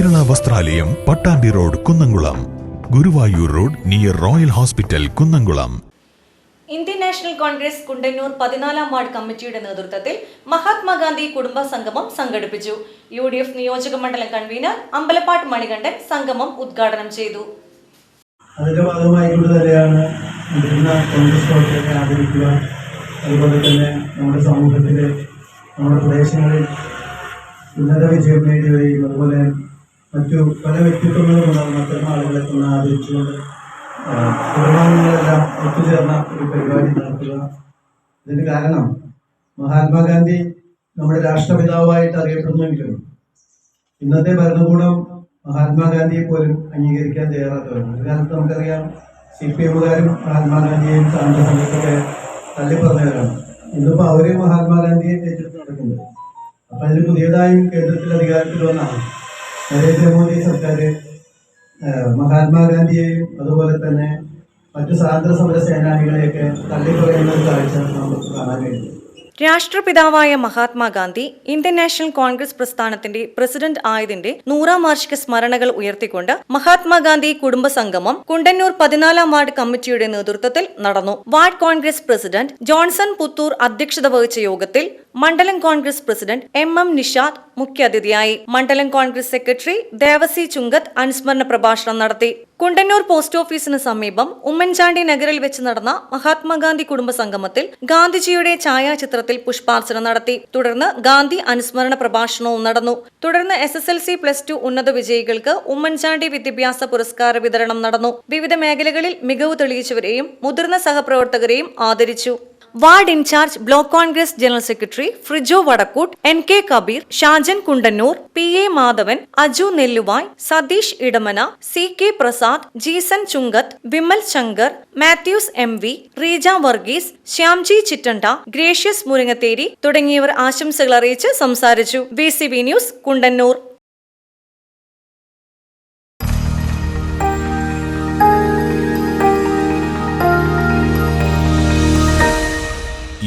വസ്ത്രാലയം Pattambi road Kunnamkulam. Guruvayur road near royal hospital Kunnamkulam. Indian national Congress Kundannoor പതിനാലാം ward കമ്മിറ്റിയുടെ നേതൃത്വത്തിൽ മഹാത്മാഗാന്ധി കുടുംബ സംഗമം സംഘടിപ്പിച്ചു. യു ഡി എഫ് നിയോജക മണ്ഡലം കൺവീനർ അമ്പലപ്പാട്ട് മണികണ്ഠൻ സംഗമം ഉദ്ഘാടനം ചെയ്തു. അതിന്റെ ഭാഗമായിക്കൊണ്ട് തന്നെയാണ് കോൺഗ്രസ് പ്രവർത്തകരെ ആദരിക്കുക അതുപോലെ തന്നെ നമ്മുടെ സമൂഹത്തിലെ നമ്മുടെ പ്രദേശങ്ങളിൽ ഉന്നത വിജയം നേടിയവരെയും അതുപോലെ മറ്റു പല വ്യക്തിത്വങ്ങളും ഉണ്ടാകുന്ന അത്തരം ആളുകളെ ഒന്ന് ആദരിച്ചുകൊണ്ട് കുടുംബാംഗങ്ങളെല്ലാം ഒത്തുചേർന്ന ഒരു പരിപാടി നടത്തുക. ഇതിന് കാരണം മഹാത്മാഗാന്ധി നമ്മുടെ രാഷ്ട്രപിതാവായിട്ട് അറിയപ്പെടുന്നുവെങ്കിലും ഇന്നത്തെ ഭരണകൂടം മഹാത്മാഗാന്ധിയെ പോലും അംഗീകരിക്കാൻ തയ്യാറാത്തവരാണ് ഒരു കാലത്ത് നമുക്കറിയാം സി പി എമ്മുകാരും മഹാത്മാഗാന്ധിയെയും സമയത്തൊക്കെ തള്ളിപ്പറഞ്ഞവരാണ് ഇന്നിപ്പോൾ അവരെയും മഹാത്മാഗാന്ധിയെ ഏറ്റെടുത്ത് നടക്കുന്നത്. അപ്പൊ അതിന് പുതിയതായും കേന്ദ്രത്തിൽ അധികാരത്തിൽ വന്ന നരേന്ദ്രമോദി സർക്കാർ മഹാത്മാഗാന്ധിയെയും അതുപോലെ തന്നെ മറ്റു സ്വാതന്ത്ര്യ സമര സേനാനികളെയൊക്കെ തള്ളിക്കളയുന്ന കാഴ്ച നമുക്ക് കാണാൻ കഴിയും രാഷ്ട്രപിതാവായ മഹാത്മാഗാന്ധി ഇന്ത്യൻ നാഷണൽ കോൺഗ്രസ് പ്രസ്ഥാനത്തിന്റെ പ്രസിഡന്റ് ആയതിന്റെ നൂറാം വാർഷിക സ്മരണകൾ ഉയർത്തിക്കൊണ്ട് മഹാത്മാഗാന്ധി കുടുംബ സംഗമം കുണ്ടന്നൂർ പതിനാലാം വാർഡ് കമ്മിറ്റിയുടെ നേതൃത്വത്തിൽ നടന്നു. Ward Congress president Johnson Puthur അധ്യക്ഷത വഹിച്ച യോഗത്തിൽ മണ്ഡലം Congress president M M Nishad മുഖ്യാതിഥിയായി. മണ്ഡലം കോൺഗ്രസ് സെക്രട്ടറി ദേവസി ചുങ്കത്ത് അനുസ്മരണ പ്രഭാഷണം നടത്തി. കുണ്ടന്നൂർ പോസ്റ്റ് ഓഫീസിന് സമീപം ഉമ്മൻചാണ്ടി നഗറിൽ വെച്ച് നടന്ന മഹാത്മാഗാന്ധി കുടുംബ സംഗമത്തിൽ ഗാന്ധിജിയുടെ ഛായാചിത്രത്തിൽ പുഷ്പാർച്ചന നടത്തി. തുടർന്ന് ഗാന്ധി അനുസ്മരണ പ്രഭാഷണവും നടന്നു. തുടർന്ന് S S L C plus two ഉന്നത വിജയികൾക്ക് ഉമ്മൻചാണ്ടി വിദ്യാഭ്യാസ പുരസ്കാര വിതരണം നടന്നു. വിവിധ മേഖലകളിൽ മികവ് തെളിയിച്ചവരെയും മുതിർന്ന സഹപ്രവർത്തകരെയും ആദരിച്ചു. Ward in charge block Congress general secretary Frijo Vadakkoot N K Kabeer Shajan Kundannoor P A Madhavan Aju Nelluvai Satheesh Edamana C K Prasad Jeesan Chunkath Vimal Shankar Mathews M V Reeja Varghese Shyamji Chittanda Gracious Muringatheri തുടങ്ങിയവർ ആശംസകൾ അറിയിച്ച് സംസാരിച്ചു. B news Kundannoor.